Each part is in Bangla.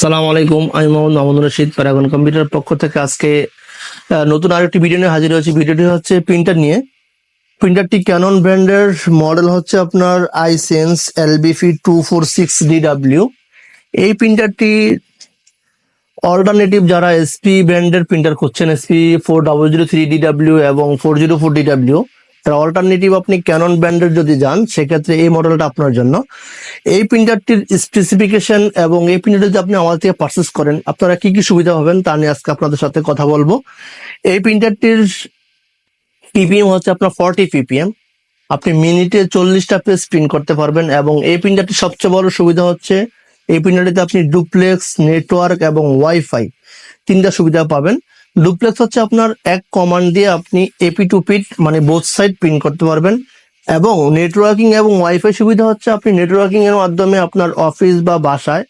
সালাম আলাইকুম, আমি মোহাম্মদ মামুনুর রশিদ, প্যারাগন কম্পিউটার পক্ষ থেকে আজকে নতুন আরেকটি ভিডিও নিয়ে হাজির হয়েছি। ভিডিওটি হচ্ছে প্রিন্টার নিয়ে। প্রিন্টারটি ক্যানন ব্র্যান্ডের মডেল হচ্ছে আপনার isensys LBP two four six DW এই প্রিন্টারটি অল্টারনেটিভ যারা এসপি ব্র্যান্ডের প্রিন্টার খুঁজছেন HP four double zero three DW এবং four zero four DW alternative আপনি ক্যানন ব্র্যান্ডের যদি যান, সেক্ষেত্রে এই মডেলটা আপনার জন্য। এই প্রিন্টারটির স্পেসিফিকেশন এবং এই প্রিন্টার যদি আপনি আমাদের থেকে পারচেস করেন, আপনারা কি কি সুবিধা হবেন তা নিয়ে আজকে আপনাদের সাথে কথা বলব। এই প্রিন্টারটির পিপিএম হচ্ছে আপনার ফর্টি পিপিএম আপনি মিনিটে চল্লিশটা পেজ প্রিন্ট করতে পারবেন এবং এই প্রিন্টারটির সবচেয়ে বড় সুবিধা হচ্ছে, এই প্রিন্টারটিতে আপনি ডুপ্লেক্স নেটওয়ার্ক এবং ওয়াইফাই তিনটা সুবিধা পাবেন। ডুপ্লেক্স হচ্ছে আপনার এক কমান্ড দিয়ে আপনি এপি টু পিট মানে বোথ সাইড প্রিন্ট করতে পারবেন। এবং নেটওয়ার্কিং এবং ওয়াইফাই সুবিধা হচ্ছে আপনি নেটওয়ার্কিং এর মাধ্যমে আপনার অফিস বা বাসায়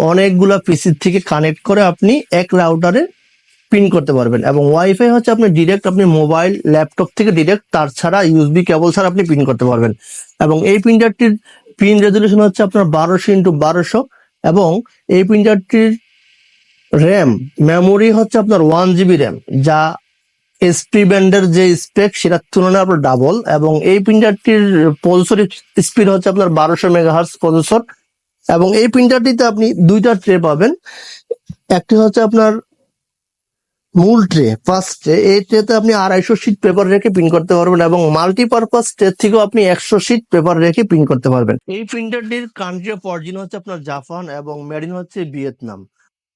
অনেকগুলা পিসির থেকে কানেক্ট করে আপনি এক রাউটারে পিন করতে পারবেন। এবং ওয়াইফাই হচ্ছে আপনি ডিরেক্ট আপনি মোবাইল ল্যাপটপ থেকে ডিরেক্ট তার ছাড়া ইউএসবি কেবল ছাড়া আপনি পিন করতে পারবেন। এবং এই প্রিন্টারটির পিন রেজলিউশন হচ্ছে আপনার বারোশো ইন্টু বারোশো। এবং এই প্রিন্টারটির র্যাম মেমোরি হচ্ছে আপনার ওয়ান জিবি র্যাম যা এসপি ব্যান্ডের যে স্পেক সেটার তুলনায় আপনার ডাবল এবং এই প্রিন্টারটির পলসর স্পিড হচ্ছে আপনার বারোশো মেগাহার্স পলসর এবং এই প্রিন্টারটিতে আপনি দুইটা ট্রে পাবেন। একটি হচ্ছে আপনার মূল ট্রে ফার্স্ট ট্রে এই ট্রেতে আপনি আড়াইশো শিট পেপার রেখে প্রিন্ট করতে পারবেন, এবং মাল্টিপারপাস ট্রে থেকেও আপনি একশো শিট পেপার রেখে প্রিন্ট করতে পারবেন। এই প্রিন্টারটির কান্ট্রি অফ অরিজিন হচ্ছে আপনার জাপান, এবং মেডিন হচ্ছে ভিয়েতনাম।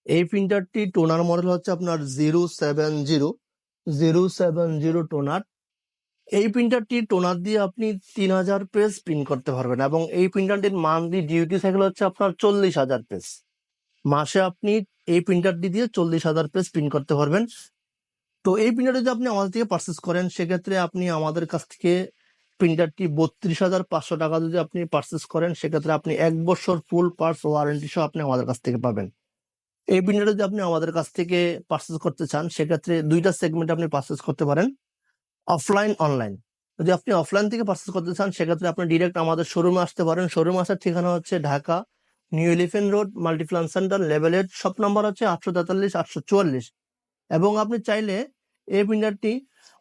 এই প্রিন্টারটি টোনার মডেল হচ্ছে আপনার zero seven zero zero seven zero toner এই প্রিন্টারটি টোনার দিয়ে আপনি তিন হাজার পেজ প্রিন্ট করতে পারবেন এবং এই প্রিন্টারটির মান্থলি ডিউটি সাইকেল হচ্ছে আপনার চল্লিশ হাজার পেজ মাসে আপনি এই প্রিন্টারটি দিয়ে চল্লিশ হাজার পেজ প্রিন্ট করতে পারবেন। তো এই প্রিন্টার যদি আপনি আমাদের থেকে পারচেস করেন, সেক্ষেত্রে আপনি আমাদের কাছ থেকে প্রিন্টারটি বত্রিশ হাজার পাঁচশো টাকা যদি আপনি পারচেস করেন, সেক্ষেত্রে আপনি এক বছর ফুল পার্টস ওয়ারেন্টি সহ আপনি আমাদের কাছ থেকে পাবেন। এই প্রিন্টার যদি আপনি আমাদের কাছ থেকে পারচেস করতে চান, সেক্ষেত্রে দুইটা সেগমেন্ট আপনি পারচেস করতে পারেন। অফলাইন অনলাইন যদি আপনি অফলাইন থেকে পার্সেস করতে চান, সেক্ষেত্রে আপনি ডিরেক্ট আমাদের শোরুমে আসতে পারেন। শোরুম আসার ঠিকানা হচ্ছে Dhaka new elephant road multiplan centre level eight shop number হচ্ছে আটশো তেতাল্লিশ, আটশো চুয়াল্লিশ। এবং আপনি চাইলে এই প্রিন্টারটি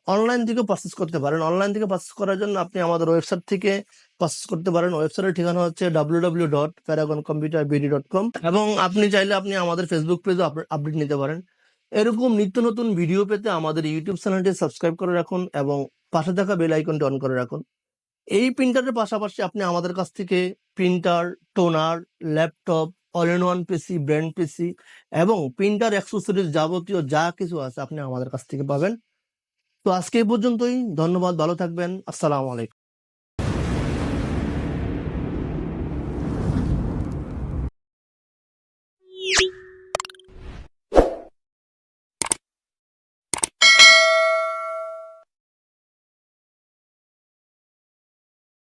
অনলাইন থেকে পারচেস করতে পারেন। অনলাইন থেকে পারচেস করার জন্য আপনি আমাদের ওয়েবসাইট থেকে পারচেস করতে পারেন। ওয়েবসাইটের ঠিকানা হচ্ছে W W dot Paragon computer BD dot com এবং আপনি চাইলে আপনি আমাদের ফেসবুক পেজে আপডেট নিতে পারেন। এরকম নিত্য নতুন ভিডিও পেতে আমাদের ইউটিউব চ্যানেলটি সাবস্ক্রাইব করে রাখুন এবং পাশে থাকা বেল আইকনটি অন করে রাখুন। এই প্রিন্টারের পাশাপাশি আপনি আমাদের কাছ থেকে printer toner laptop all in one PC brand PC এবং প্রিন্টার অ্যাক্সেসরিজ যাবতীয় যা কিছু আছে আপনি আমাদের কাছ থেকে পাবেন। তো আজকে এই পর্যন্তই। ধন্যবাদ ভালো থাকবেন। আসসালাম আলাইকুম।